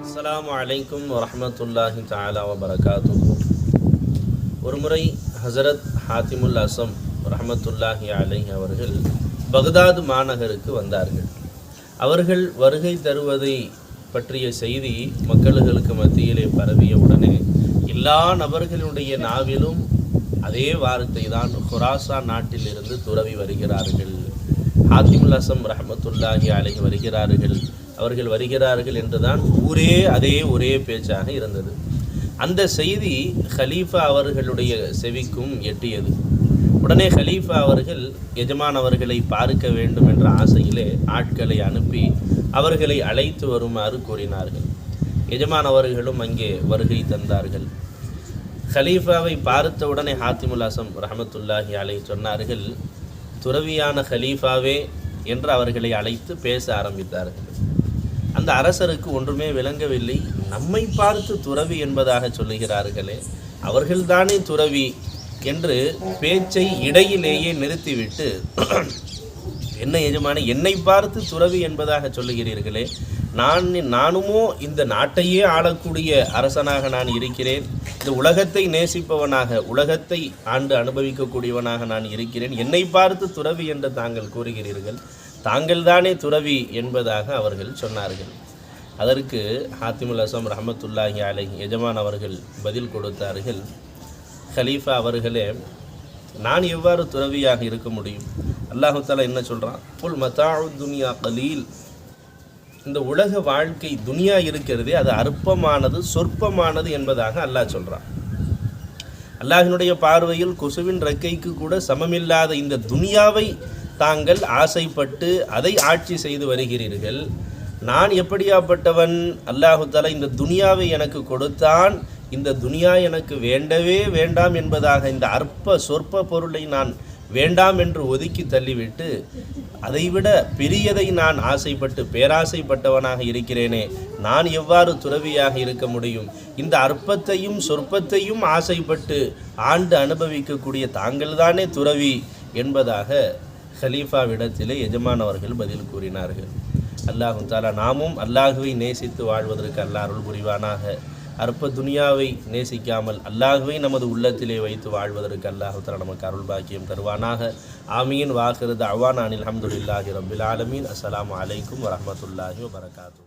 அஸ்லாம் வலைக்கும் வரமத்துல்லாஹி தாலா வபரகாத்துஹு ஒரு முறை ஹசரத் ஹாத்திமுல் அசம் ரஹமத்துல்லாஹி அலை அவர்கள் பகதாது மாநகருக்கு வந்தார்கள் அவர்கள் வருகை தருவதை பற்றிய செய்தி மக்களுக்கு மத்தியிலே பரவிய உடனே எல்லா நபர்களுடைய நாவிலும் அதே வார்த்தை தான் ஹுராசா நாட்டிலிருந்து துறவி வருகிறார்கள். ஹாத்திமுல் அசம் ரஹமத்துல்லாஹி அலைஹி வருகிறார்கள். அவர்கள் வருகிறார்கள் என்றுதான் ஊரே அதே ஒரே பேச்சாக இருந்தது. அந்த செய்தி ஹலீஃபா அவர்களுடைய செவிக்கும் எட்டியது. உடனே ஹலீஃபா அவர்கள் எஜமான் அவர்களை பார்க்க வேண்டும் என்ற ஆசையிலே ஆட்களை அனுப்பி அவர்களை அழைத்து வருமாறு கூறினார்கள். எஜமான் அவர்களும் அங்கே வருகை தந்தார்கள். ஹலீஃபாவை பார்த்த உடனே ஹாத்திமுல் அசம் ரஹமத்துல்லாஹி அலை சொன்னார்கள் துறவியான ஹலீஃபாவே என்று அவர்களை அழைத்து பேச ஆரம்பித்தார்கள். அந்த அரசருக்கு ஒன்றுமே விளங்கவில்லை. நம்மை பார்த்து துறவி என்பதாக சொல்லுகிறார்களே அவர்கள்தானே துறவி என்று பேச்சை இடையிலேயே நிறுத்திவிட்டு என்ன எஜமான என்னை பார்த்து துறவி என்பதாக சொல்லுகிறீர்களே நான் நானுமோ இந்த நாட்டையே ஆளக்கூடிய அரசனாக நான் இருக்கிறேன். இந்த உலகத்தை நேசிப்பவனாக உலகத்தை ஆண்டு அனுபவிக்கக்கூடியவனாக நான் இருக்கிறேன். என்னை பார்த்து துறவி என்று தாங்கள் கூறுகிறீர்கள். தாங்கள்தானே துறவி என்பதாக அவர்கள் சொன்னார்கள். அதற்கு ஹாத்திமுல் அசம் ரஹமத்துல்லாஹி அலை எஜமான் அவர்கள் பதில் கொடுத்தார்கள். ஹலீஃபா அவர்களே நான் எவ்வாறு துறவியாக இருக்க முடியும்? அல்லாஹு தாலா என்ன சொல்கிறான் புல் மதாஉ துனியா கலீல். இந்த உலக வாழ்க்கை துனியா இருக்கிறதே அது அற்பமானது சொற்பமானது என்பதாக அல்லாஹ் சொல்கிறான் அல்லாஹினுடைய பார்வையில் கொசுவின் ரெக்கைக்கு கூட சமமில்லாத இந்த துனியாவை தாங்கள் ஆசைப்பட்டு அதை ஆட்சி செய்து வருகிறீர்கள். நான் எப்படியாப்பட்டவன்? அல்லாஹு இந்த துனியாவை எனக்கு கொடுத்தான். இந்த துனியா எனக்கு வேண்டவே வேண்டாம் என்பதாக இந்த அற்ப சொற்ப பொருளை நான் வேண்டாம் என்று ஒதுக்கி தள்ளிவிட்டு அதைவிட பெரியதை நான் ஆசைப்பட்டு பேராசைப்பட்டவனாக இருக்கிறேனே நான் எவ்வாறு துறவியாக இருக்க முடியும்? இந்த அற்பத்தையும் சொற்பத்தையும் ஆசைப்பட்டு ஆண்டு அனுபவிக்கக்கூடிய தாங்கள்தானே துறவி? என்பதாக ஹலீஃபாவிடத்திலே எஜமான் அவர்கள் பதில் கூறினார்கள். அல்லாஹு தாலா நாமும் அல்லாஹுவை நேசித்து வாழ்வதற்கு அல்லாருள் புரிவானாக. அற்ப துனியாவை நேசிக்காமல் அல்லாகவே நமது உள்ளத்திலே வைத்து வாழ்வதற்கு அல்லாஹுத்தர நமக்கு அருள் பாக்கியம் தருவானாக. ஆமீன். வாக்குறது அவான் அனில் அஹமதுல்லாஹி ரபில் ஆலமீன். அஸ்லாம் அலைக்கும் வரமத்துல்லாஹி வரகாத்து